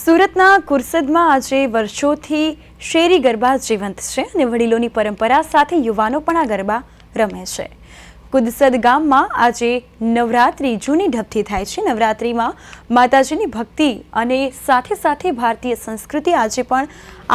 સુરતના કુરસદમાં આજે વર્ષોથી શેરી ગરબા જીવંત છે અને વડીલોની પરંપરા સાથે યુવાનો પણ આ ગરબા રમે છે. કુદસદ ગામમાં આજે નવરાત્રિ જૂની ઢબથી થાય છે. નવરાત્રિમાં માતાજીની ભક્તિ અને સાથે સાથે ભારતીય સંસ્કૃતિ આજે પણ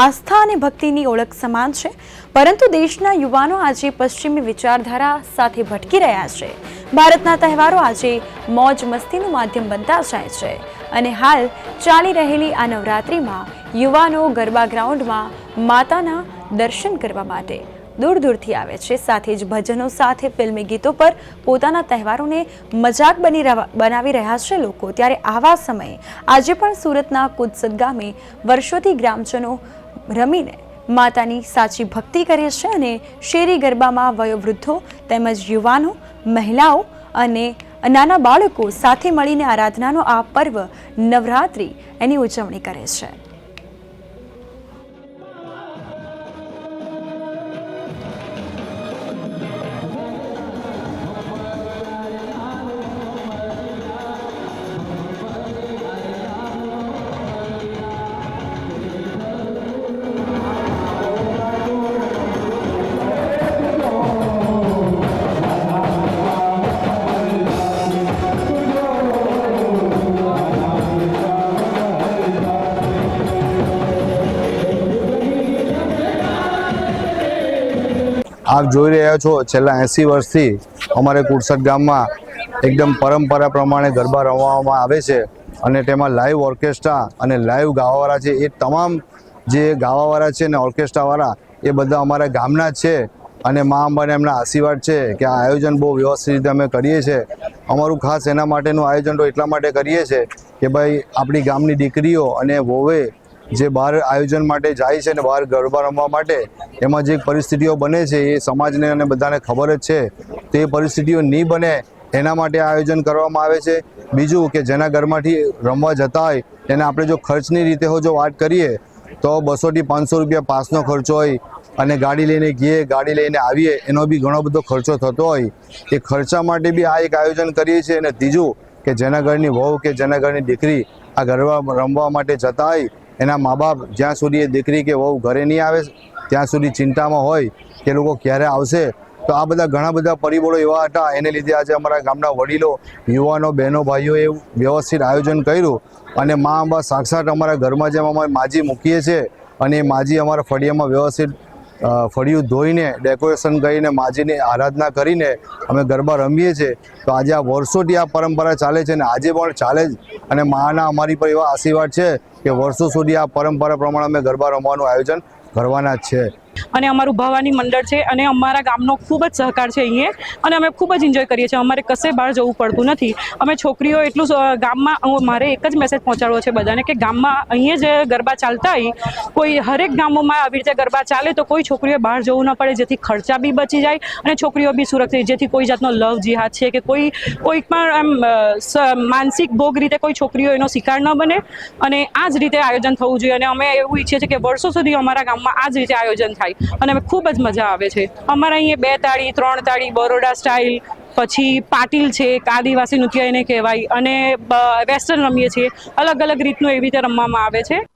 આસ્થા અને ભક્તિની ઓળખ સમાન છે. પરંતુ દેશના યુવાનો આજે પશ્ચિમી વિચારધારા સાથે ભટકી રહ્યા છે. ભારતના તહેવારો આજે મોજ મસ્તીનું માધ્યમ બનતા જાય છે. અને હાલ ચાલી રહેલી આ નવરાત્રિમાં યુવાનો ગરબા ગ્રાઉન્ડમાં માતાના દર્શન કરવા માટે દૂર દૂરથી આવે છે. સાથે જ ભજનો સાથે ફિલ્મી ગીતો પર પોતાના તહેવારોને મજાક બની બનાવી રહ્યા છે લોકો. ત્યારે આવા સમયે આજે પણ સુરતના કુદસદ ગામે વર્ષોથી ગ્રામજનો રમીને માતાની સાચી ભક્તિ કરે છે અને શેરી ગરબામાં વયોવૃદ્ધો તેમજ યુવાનો, મહિલાઓ અને નાના બાળકો સાથે મળીને આરાધનાનો આ પર્વ નવરાત્રિ એની ઉજવણી કરે છે. આપ જોઈ રહ્યા છો, છેલ્લા એંસી વર્ષથી અમારે કુરસદ ગામમાં એકદમ પરંપરા પ્રમાણે ગરબા રમવામાં આવે છે અને તેમાં લાઈવ ઓર્કેસ્ટ્રા અને લાઈવ ગાવાવાળા છે. એ તમામ જે ગાવાવાળા છે ને ઓર્કેસ્ટ્રાવાળા એ બધા અમારા ગામના જ છે અને મા અંબાને એમના આશીર્વાદ છે કે આ આયોજન બહુ વ્યવસ્થિત રીતે અમે કરીએ છીએ. અમારું ખાસ એના માટેનું આયોજન તો એટલા માટે કરીએ છીએ કે ભાઈ આપણી ગામની દીકરીઓ અને વોવે જે બહાર આયોજન માટે જાય છે અને બહાર ગરબા રમવા માટે, એમાં જે પરિસ્થિતિઓ બને છે એ સમાજને અને બધાને ખબર જ છે. તે પરિસ્થિતિઓ નહીં બને એના માટે આયોજન કરવામાં આવે છે. બીજું કે જેના ઘરમાંથી રમવા જતા હોય તેને આપણે જો ખર્ચની રીતે હો જો વાત કરીએ, તો બસોથી પાંચસો રૂપિયા પાસનો ખર્ચો હોય અને ગાડી લઈને ગઈએ ગાડી લઈને આવીએ, એનો બી ઘણો બધો ખર્ચો થતો હોય. એ ખર્ચા માટે બી આ એક આયોજન કરીએ છીએ. અને ત્રીજું કે જેના ઘરની વહુ કે જેના ઘરની દીકરી આ ગરબા રમવા માટે જતા હોય એના મા બાપ જ્યાં સુધી એ દીકરી કે વહુ ઘરે નહીં આવે, ત્યાં સુધી ચિંતામાં હોય કે લોકો ક્યારે આવશે, તો આ બધા ઘણા બધા પરિબળો એવા હતા. એને લીધે આજે અમારા ગામના વડીલો, યુવાનો, બહેનો, ભાઈઓએ વ્યવસ્થિત આયોજન કર્યું અને મા અંબા સાક્ષાત અમારા ઘરમાં જેમ અમે માજી મૂકીએ છીએ અને એ માજી અમારા ફળિયામાં વ્યવસ્થિત ફળિયું ધોઈને ડેકોરેશન કરીને, માજીની આરાધના કરીને અમે ગરબા રમીએ છીએ. તો આજે આ વર્ષોથી આ પરંપરા ચાલે છે અને આજે પણ ચાલે જ. અને માના અમારી પર એવા આશીર્વાદ છે કે વર્ષો સુધી આ પરંપરા પ્રમાણે અમે ગરબા રમવાનું આયોજન કરવાના જ છે. અને અમારું ભવાની મંડળ છે અને અમારા ગામનો ખૂબ જ સહકાર છે અહીંયા. અને અમે ખૂબ જ એન્જોય કરીએ છીએ. અમારે કશે બહાર જવું પડતું નથી. અમે છોકરીઓ એટલું ગામમાં મારે એક જ મેસેજ પહોંચાડવો છે બધાને કે ગામમાં અહીંયા જે ગરબા ચાલતા હોય, કોઈ હરેક ગામોમાં આવી રીતે ગરબા ચાલે તો કોઈ છોકરીઓ બહાર જવું ન પડે. જેથી ખર્ચા બી બચી જાય અને છોકરીઓ બી સુરક્ષિત જેથી કોઈ જાતનો લવ જિહાદ છે કે કોઈ કોઈ પણ આમ માનસિક ભોગ રીતે કોઈ છોકરીઓ એનો શિકાર ન બને. અને આ જ રીતે આયોજન થવું જોઈએ. અને અમે એવું ઈચ્છીએ છીએ કે વર્ષો સુધી અમારા ગામમાં આ જ રીતે આયોજન થાય. અને અમે ખૂબ જ મજા આવે છે. અમારા અહીંયા બે તાળી, ત્રણ તાળી, બરોડા સ્ટાઇલ પછી પાટીલ છે, એક આદિવાસી નૃત્ય એને કહેવાય. અને વેસ્ટર્ન રમીએ છીએ. અલગ અલગ રીતનું એવી રીતે રમવામાં આવે છે.